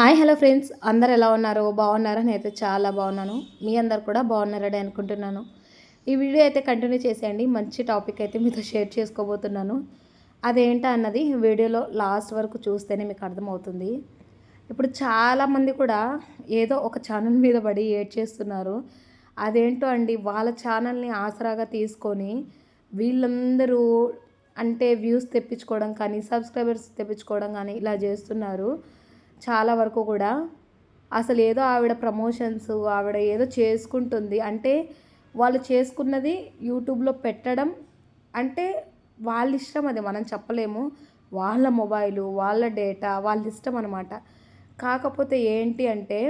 Hi hello friends. అందరు ఎలా ఉన్నారు? బాగున్నారా? నేనైతే చాలా బాగున్నాను. మీ అందరు కూడా బాగున్నారని అనుకుంటున్నాను. ఈ వీడియో అయితే కంటిన్యూ చేసేయండి. మంచి టాపిక్ అయితే మీతో షేర్ చేసుకోబోతున్నాను. అదేంటా అన్నది వీడియోలో లాస్ట్ వరకు చూస్తేనే మీకు అర్థమవుతుంది. ఇప్పుడు చాలామంది కూడా ఏదో ఒక ఛానల్ మీద పడి ఏడ్ చేస్తున్నారు. అదేంటో అండి వాళ్ళ ఛానల్ని ఆసరాగా తీసుకొని వీళ్ళందరూ అంటే వ్యూస్ తెప్పించుకోవడం కానీ సబ్స్క్రైబర్స్ తెప్పించుకోవడం కానీ ఇలా చేస్తున్నారు. చాలా వరకు కూడా అసలు ఏదో ఆవిడ ప్రమోషన్స్ ఆవిడ ఏదో చేసుకుంటుంది. అంటే వాళ్ళు చేసుకున్నది యూట్యూబ్లో పెట్టడం అంటే వాళ్ళ ఇష్టం అది మనం చెప్పలేము. వాళ్ళ మొబైలు వాళ్ళ డేటా వాళ్ళ ఇష్టం అనమాట కాకపోతే ఏంటి అంటే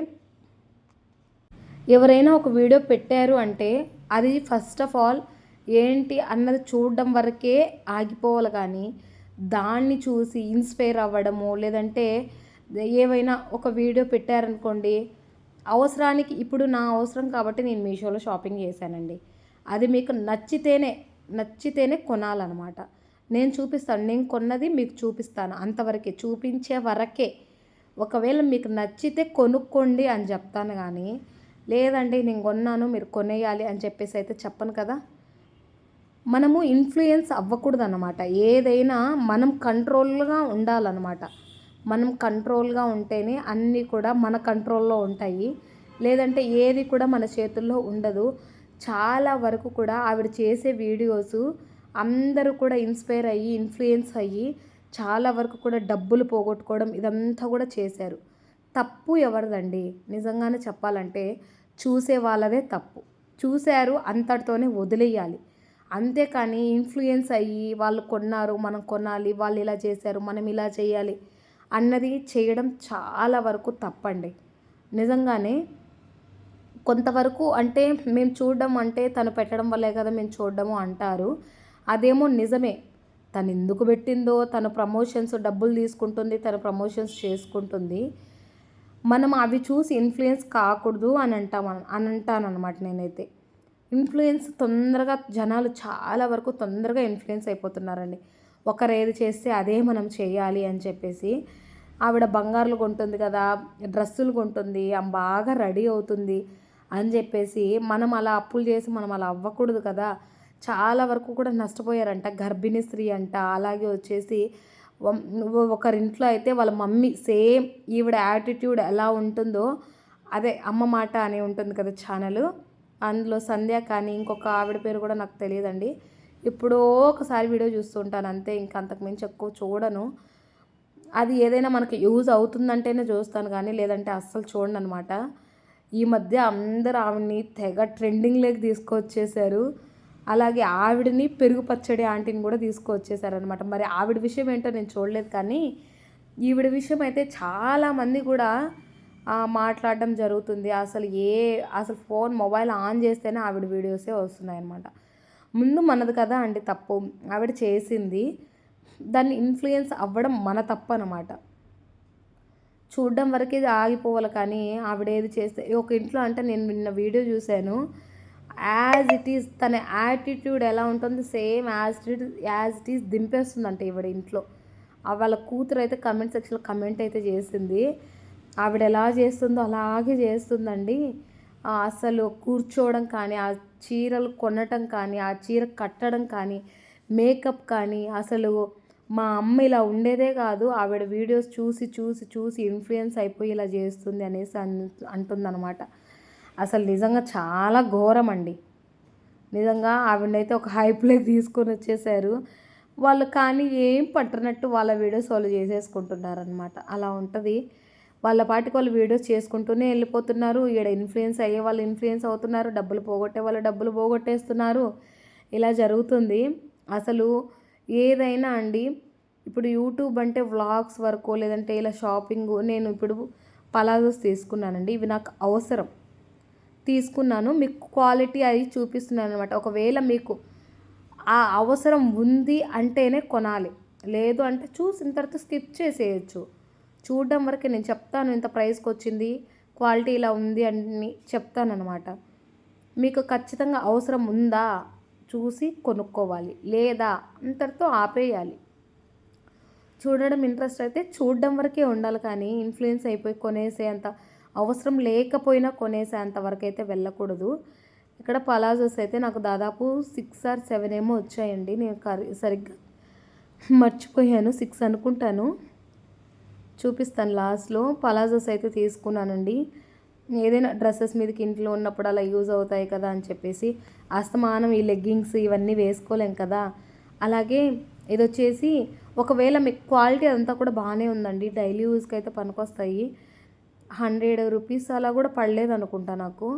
ఎవరైనా ఒక వీడియో పెట్టారు అంటే అది ఫస్ట్ ఆఫ్ ఆల్ ఏంటి అన్నది చూడడం వరకే ఆగిపోవాలి కానీ దాన్ని చూసి ఇన్స్పైర్ అవ్వడము లేదంటే ఏవైనా ఒక వీడియో పెట్టారనుకోండి అవసరానికి ఇప్పుడు నా అవసరం కాబట్టి నేను మీషోలో షాపింగ్ చేశానండి. అది మీకు నచ్చితేనే నచ్చితేనే కొనాలన్నమాట. నేను చూపిస్తాను నేను కొన్నది మీకు చూపిస్తాను. అంతవరకే చూపించే వరకే. ఒకవేళ మీకు నచ్చితే కొనుక్కోండి అని చెప్తాను కానీ లేదండి నేను కొన్నాను మీరు కొనేయాలి అని చెప్పేసి అయితే చెప్పను కదా. మనము ఇన్ఫ్లుయెన్స్ అవ్వకూడదు అనమాట ఏదైనా మనం కంట్రోల్గా ఉండాలన్నమాట. మనం కంట్రోల్గా ఉంటేనే అన్నీ కూడా మన కంట్రోల్లో ఉంటాయి. లేదంటే ఏది కూడా మన చేతుల్లో ఉండదు. చాలా వరకు కూడా ఆవిడ చేసే వీడియోస్ అందరూ కూడా ఇన్స్పైర్ అయ్యి ఇన్ఫ్లుయెన్స్ అయ్యి చాలా వరకు కూడా డబ్బులు పోగొట్టుకోవడం ఇదంతా కూడా చేశారు. తప్పు ఎవరిదండి? నిజంగానే చెప్పాలంటే చూసే వాళ్ళదే తప్పు. చూశారు అంతటితోనే వదిలేయాలి. అంతేకాని ఇన్ఫ్లుయెన్స్ అయ్యి వాళ్ళు కొన్నారు మనం కొనాలి వాళ్ళు ఇలా చేశారు మనం ఇలా చేయాలి అన్నది చేయడం చాలా వరకు తప్పండి. నిజంగానే కొంతవరకు అంటే మేము చూడడం అంటే తను పెట్టడం వల్లే కదా మేము చూడడము అంటారు. అదేమో నిజమే. తను ఎందుకు పెట్టిందో తన ప్రమోషన్స్ డబ్బులు తీసుకుంటుంది తన ప్రమోషన్స్ చేసుకుంటుంది. మనం అవి చూసి ఇన్ఫ్లుయెన్స్ కాకూడదు అని అంటాం అని అంటానమాట నేనైతే. ఇన్ఫ్లుయెన్స్ తొందరగా జనాలు చాలా వరకు తొందరగా ఇన్ఫ్లుయెన్స్ అయిపోతున్నారండి. ఒకరు ఏది చేస్తే అదే మనం చేయాలి అని చెప్పేసి ఆవిడ బంగారులు కొంటుంది కదా డ్రెస్సులు కొంటుంది ఆమె బాగా రెడీ అవుతుంది అని చెప్పేసి మనం అలా అప్పులు చేసి మనం అలా అవ్వకూడదు కదా. చాలా వరకు కూడా నష్టపోయారంట. గర్భిణీ స్త్రీ అంట. అలాగే వచ్చేసి ఒకరింట్లో అయితే వాళ్ళ మమ్మీ సేమ్ ఈవిడ యాటిట్యూడ్ ఎలా ఉంటుందో అదే అమ్మ మాట అని ఉంటుంది కదా ఛానల్. అందులో సంధ్య కానీ ఇంకొక ఆవిడ పేరు కూడా నాకు తెలియదండి. ఎప్పుడో ఒకసారి వీడియో చూస్తుంటాను అంతే. ఇంక అంతకుమించి ఎక్కువ చూడను. అది ఏదైనా మనకి యూజ్ అవుతుందంటేనే చూస్తాను కానీ లేదంటే అస్సలు చూడను అనమాట ఈ మధ్య అందరు ఆవిడని తెగ ట్రెండింగ్లోకి తీసుకొచ్చేసారు. అలాగే ఆవిడని పెరుగు పచ్చడి ఆంటీని కూడా తీసుకొచ్చేసారనమాట. మరి ఆవిడ విషయం ఏంటో నేను చూడలేదు కానీ ఈవిడ విషయం అయితే చాలామంది కూడా మాట్లాడడం జరుగుతుంది. అసలు ఏ అసలు ఫోన్ మొబైల్ ఆన్ చేస్తేనే ఆవిడ వీడియోసే వస్తున్నాయి అనమాట ముందు మనది కదా అండి తప్పు. ఆవిడ చేసింది. దాన్ని ఇన్ఫ్లుయెన్స్ అవ్వడం మన తప్పు అనమాట చూడడం వరకే ఆగిపోవాలి కానీ ఆవిడ ఏది చేస్తే ఒక ఇంట్లో అంటే నేను నిన్న వీడియో చూశాను. యాజ్ ఇట్ ఈస్ తన యాటిట్యూడ్ ఎలా ఉంటుంది same as it as it is దింపేస్తుందంట ఈవిడ ఇంట్లో. వాళ్ళ కూతురు అయితే కమెంట్ సెక్షన్లో కమెంట్ అయితే చేసింది. ఆవిడ ఎలా చేస్తుందో అలాగే చేస్తుందండి. అసలు కూర్చోవడం కానీ ఆ చీరలు కొనటం కానీ ఆ చీర కట్టడం కానీ మేకప్ కానీ అసలు మా అమ్మ ఇలా ఉండేదే కాదు. ఆవిడ వీడియోస్ చూసి చూసి చూసి ఇన్ఫ్లుయెన్స్ అయిపోయి ఇలా చేస్తుంది అనేసి అన్ అంటుందన్నమాట. అసలు నిజంగా చాలా ఘోరం అండి. నిజంగా ఆవిడైతే ఒక హైప్లే తీసుకొని వచ్చేసారు. వాళ్ళు కానీ ఏం పట్టనట్టు వాళ్ళ వీడియోస్ వాళ్ళు చేసేసుకుంటున్నారనమాట అలా ఉంటుంది. వాళ్ళ పాటికి వాళ్ళు వీడియోస్ చేసుకుంటూనే వెళ్ళిపోతున్నారు. ఈడ ఇన్ఫ్లుయెన్స్ అయ్యే వాళ్ళు ఇన్ఫ్లుయెన్స్ అవుతున్నారు. డబ్బులు పోగొట్టే వాళ్ళు డబ్బులు పోగొట్టేస్తున్నారు. ఇలా జరుగుతుంది. అసలు ఏదైనా అండి ఇప్పుడు యూట్యూబ్ అంటే వ్లాగ్స్ వరకు లేదంటే ఇలా షాపింగ్ నేను ఇప్పుడు పలాజోస్ తీసుకున్నానండి. ఇవి నాకు అవసరం. తీసుకున్నాను. మీకు క్వాలిటీ అది చూపిస్తున్నాను అనమాట ఒకవేళ మీకు ఆ అవసరం ఉంది అంటేనే కొనాలి. లేదు అంటే చూసిన తర్వాత స్కిప్ చేసేయచ్చు. చూడడం వరకే నేను చెప్తాను ఇంత ప్రైస్కి వచ్చింది క్వాలిటీ ఇలా ఉంది అని చెప్తానమాట మీకు ఖచ్చితంగా అవసరం ఉందా? చూసి కొనుక్కోవాలి. లేదా? అంతటితో ఆపేయాలి. చూడడం ఇంట్రెస్ట్ అయితే చూడడం వరకే ఉండాలి కానీ ఇన్ఫ్లుయెన్స్ అయిపోయి కొనేసే అంత అవసరం లేకపోయినా కొనేసే అంత వరకు అయితే వెళ్ళకూడదు. ఇక్కడ పలాజోస్ అయితే నాకు దాదాపు సిక్స్ ఆర్ సెవెన్ ఏమో వచ్చాయండి. నేను సరిగ్గా మర్చిపోయాను సిక్స్ అనుకుంటాను. చూపిస్తాను లాస్ట్లో. పలాజోస్ అయితే తీసుకున్నానండి. ఏదైనా డ్రెస్సెస్ మీదకి ఇంట్లో ఉన్నప్పుడు అలా యూజ్ అవుతాయి కదా అని చెప్పేసి అస్తమానం ఈ లెగ్గింగ్స్ ఇవన్నీ వేసుకోలేం కదా. అలాగే ఇది వచ్చేసి ఒకవేళ మీకు క్వాలిటీ అంతా కూడా బాగానే ఉందండి. డైలీ యూజ్కి అయితే పనికొస్తాయి. హండ్రెడ్ రూపీస్ అలా కూడా పడలేదు అనుకుంటా నాకు.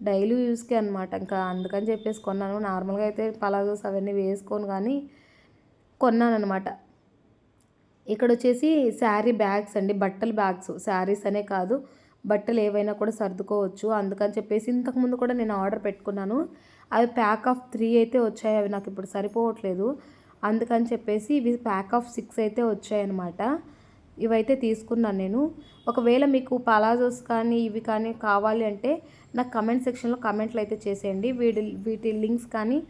డైలీ యూస్కి అనమాట ఇంకా అందుకని చెప్పేసి కొన్నాను. నార్మల్గా అయితే పలాజోస్ అవన్నీ వేసుకోను కానీ కొన్నాను అనమాట ఇక్కడ వచ్చేసి శారీ బ్యాగ్స్ అండి బట్టల బ్యాగ్స్. శారీస్ అనే కాదు బట్టలు ఏవైనా కూడా సర్దుకోవచ్చు. అందుకని చెప్పేసి ఇంతకుముందు కూడా నేను ఆర్డర్ పెట్టుకున్నాను. అవి ప్యాక్ ఆఫ్ త్రీ అయితే వచ్చాయి అవి నాకు ఇప్పుడు సరిపోవట్లేదు. అందుకని చెప్పేసి ఇవి ప్యాక్ ఆఫ్ సిక్స్ అయితే వచ్చాయన్నమాట. ఇవైతే తీసుకున్నాను నేను. ఒకవేళ మీకు పలాజోస్ కానీ ఇవి కానీ కావాలి అంటే నాకు కమెంట్ సెక్షన్లో కమెంట్లు అయితే చేసేయండి. వీటి వీటి లింక్స్ కానీ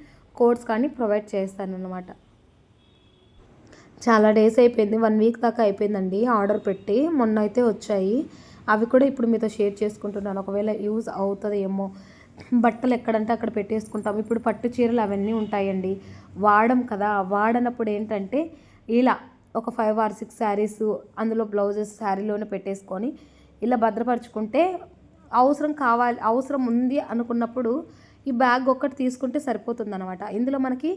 కోడ్స్ కానీ ప్రొవైడ్ చేస్తాను అనమాట చాలా డేస్ అయిపోయింది. వన్ వీక్ దాకా అయిపోయిందండి ఆర్డర్ పెట్టి. మొన్న అయితే వచ్చాయి. అవి కూడా ఇప్పుడు మీతో షేర్ చేసుకుంటున్నాను. ఒకవేళ యూజ్ అవుతుంది ఏమో బట్టలు ఎక్కడంటే అక్కడ పెట్టేసుకుంటాం. ఇప్పుడు పట్టు చీరలు అవన్నీ ఉంటాయండి. వాడం కదా. వాడనప్పుడు ఏంటంటే ఇలా ఒక ఫైవ్ ఆర్ సిక్స్ శారీస్ అందులో బ్లౌజెస్ శారీలోనే పెట్టేసుకొని ఇలా భద్రపరచుకుంటే అవసరం కావాలి అవసరం ఉంది అనుకున్నప్పుడు ఈ బ్యాగ్ ఒక్కటి తీసుకుంటే సరిపోతుంది అనమాట ఇందులో మనకి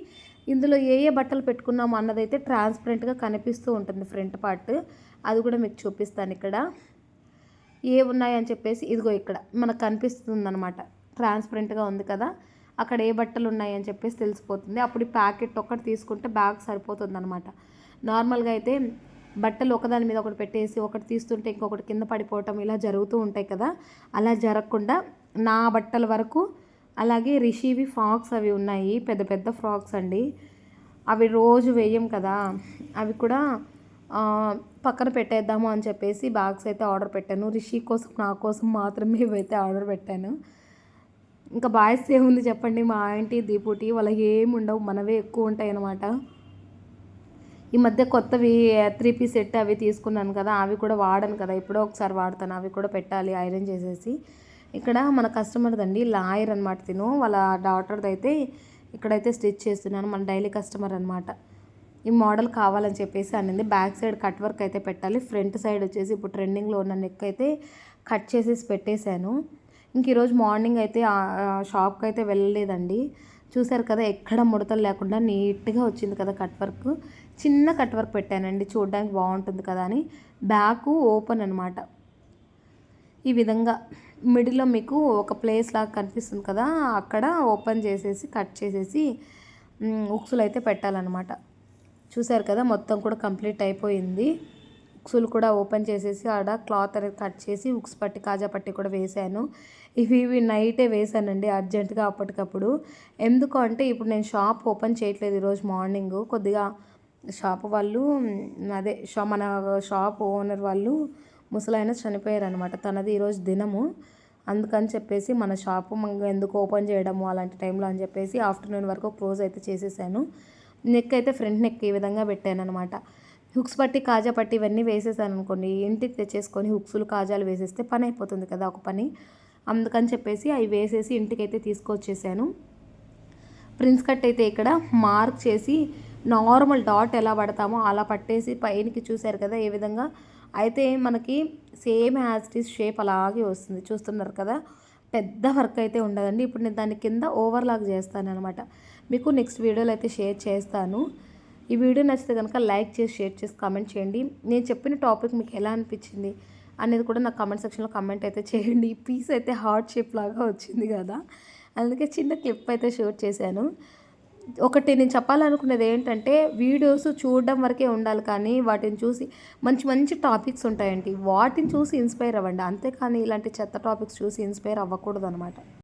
ఇందులో ఏ ఏ బట్టలు పెట్టుకున్నాము అన్నదైతే ట్రాన్స్పరెంట్గా కనిపిస్తూ ఉంటుంది ఫ్రంట్ పార్ట్. అది కూడా మీకు చూపిస్తాను ఇక్కడ. ఏ ఉన్నాయని చెప్పేసి ఇదిగో ఇక్కడ మనకు కనిపిస్తుంది అనమాట ట్రాన్స్పరెంట్గా ఉంది కదా అక్కడ ఏ బట్టలు ఉన్నాయని చెప్పేసి తెలిసిపోతుంది. అప్పుడు ఈ ప్యాకెట్ ఒక్కటి తీసుకుంటే బ్యాగ్ సరిపోతుంది అనమాట నార్మల్గా అయితే బట్టలు ఒకదాని మీద ఒకటి పెట్టేసి ఒకటి తీస్తుంటే ఇంకొకటి కింద పడిపోవటం ఇలా జరుగుతూ ఉంటాయి కదా. అలా జరగకుండా నా బట్టల వరకు అలాగే రిషివి ఫ్రాక్స్ అవి ఉన్నాయి పెద్ద పెద్ద ఫ్రాక్స్ అండి. అవి రోజు వేయం కదా. అవి కూడా పక్కన పెట్టేద్దాము అని చెప్పేసి బ్యాగ్స్ అయితే ఆర్డర్ పెట్టాను. రిషి కోసం నా కోసం మాత్రమే ఇవైతే ఆర్డర్ పెట్టాను. ఇంకా బాయ్స్ ఏముంది చెప్పండి? మా ఆంటీ దీపుటి వాళ్ళకి ఏమి ఉండవు మనవే ఎక్కువ ఉంటాయి అన్నమాట ఈ మధ్య కొత్తవి త్రీ పీస్ సెట్ అవి తీసుకున్నాను కదా అవి కూడా వాడను కదా. ఎప్పుడో ఒకసారి వాడతాను అవి కూడా పెట్టాలి ఐరన్ చేసేసి. ఇక్కడ మన కస్టమర్ది అండి లాయర్ అనమాట తిను. వాళ్ళ డాటర్ది అయితే ఇక్కడైతే స్టిచ్ చేస్తున్నాను మన డైలీ కస్టమర్ అనమాట ఈ మోడల్ కావాలని చెప్పేసి అనింది. బ్యాక్ సైడ్ కట్ వర్క్ అయితే పెట్టాలి. ఫ్రంట్ సైడ్ వచ్చేసి ఇప్పుడు ట్రెండింగ్లో ఉన్న నెక్ అయితే కట్ చేసేసి పెట్టేశాను. ఇంక ఈరోజు మార్నింగ్ అయితే షాప్కి అయితే వెళ్ళలేదండి. చూసారు కదా ఎక్కడ ముడతలు లేకుండా నీట్గా వచ్చింది కదా కట్ వర్క్. చిన్న కట్ వర్క్ పెట్టానండి. చూడడానికి బాగుంటుంది కదా అని. బ్యాక్ ఓపెన్ అనమాట ఈ విధంగా మిడిల్లో మీకు ఒక ప్లేస్ లాగా కనిపిస్తుంది కదా అక్కడ ఓపెన్ చేసేసి కట్ చేసేసి ఉక్సులు అయితే పెట్టాలన్నమాట. చూసారు కదా మొత్తం కూడా కంప్లీట్ అయిపోయింది. ఉక్సులు కూడా ఓపెన్ చేసేసి ఆడ క్లాత్ అనేది కట్ చేసి ఉక్స్ పట్టి కాజా పట్టి కూడా వేశాను. ఇవి ఇవి నైటే వేశానండి అర్జెంటుగా అప్పటికప్పుడు. ఎందుకు అంటే ఇప్పుడు నేను షాప్ ఓపెన్ చేయట్లేదు ఈరోజు మార్నింగ్. కొద్దిగా షాప్ వాళ్ళు అదే షా మన షాప్ ఓనర్ వాళ్ళు ముసలాయన చనిపోయారనమాట తనది ఈరోజు దినము. అందుకని చెప్పేసి మన షాపు ఎందుకు ఓపెన్ చేయడము అలాంటి టైంలో అని చెప్పేసి ఆఫ్టర్నూన్ వరకు క్లోజ్ అయితే చేసేసాను. నెక్ అయితే ఫ్రంట్ నెక్ ఈ విధంగా పెట్టాను అనమాట హుక్స్ పట్టి కాజా పట్టి ఇవన్నీ వేసేసాను అనుకోండి. ఇంటికి తెచ్చేసుకొని హుక్స్లు కాజాలు వేసేస్తే పని అయిపోతుంది కదా ఒక పని. అందుకని చెప్పేసి అవి వేసేసి ఇంటికి అయితే తీసుకొచ్చేసాను. ప్రిన్స్ కట్ అయితే ఇక్కడ మార్క్ చేసి నార్మల్ డాట్ ఎలా పడతామో అలా పట్టేసి పైనకి చూశారు కదా ఏ విధంగా. అయితే మనకి సేమ్ యాజ్ షేప్ అలాగే వస్తుంది. చూస్తున్నారు కదా? పెద్ద వర్క్ అయితే ఉండదండి. ఇప్పుడు నేను దాని కింద ఓవర్లాక్ చేస్తాను అనమాట మీకు నెక్స్ట్ వీడియోలో అయితే షేర్ చేస్తాను. ఈ వీడియో నచ్చితే కనుక లైక్ చేసి షేర్ చేసి కామెంట్ చేయండి. నేను చెప్పిన టాపిక్ మీకు ఎలా అనిపించింది అనేది కూడా నాకు కామెంట్ సెక్షన్లో కామెంట్ అయితే చేయండి. ఈ పీస్ అయితే హార్ట్ షేప్ లాగా వచ్చింది కదా? అందుకే చిన్న క్లిప్ అయితే షూట్ చేశాను. ఒకటి నేను చెప్పాలనుకునేది ఏంటంటే వీడియోస్ చూడడం వరకే ఉండాలి కానీ వాటిని చూసి మంచి మంచి టాపిక్స్ ఉంటాయండి. వాటిని చూసి ఇన్స్పైర్ అవ్వండి. అంతేకాని ఇలాంటి చెత్త టాపిక్స్ చూసి ఇన్స్పైర్ అవ్వకూడదు అనమాట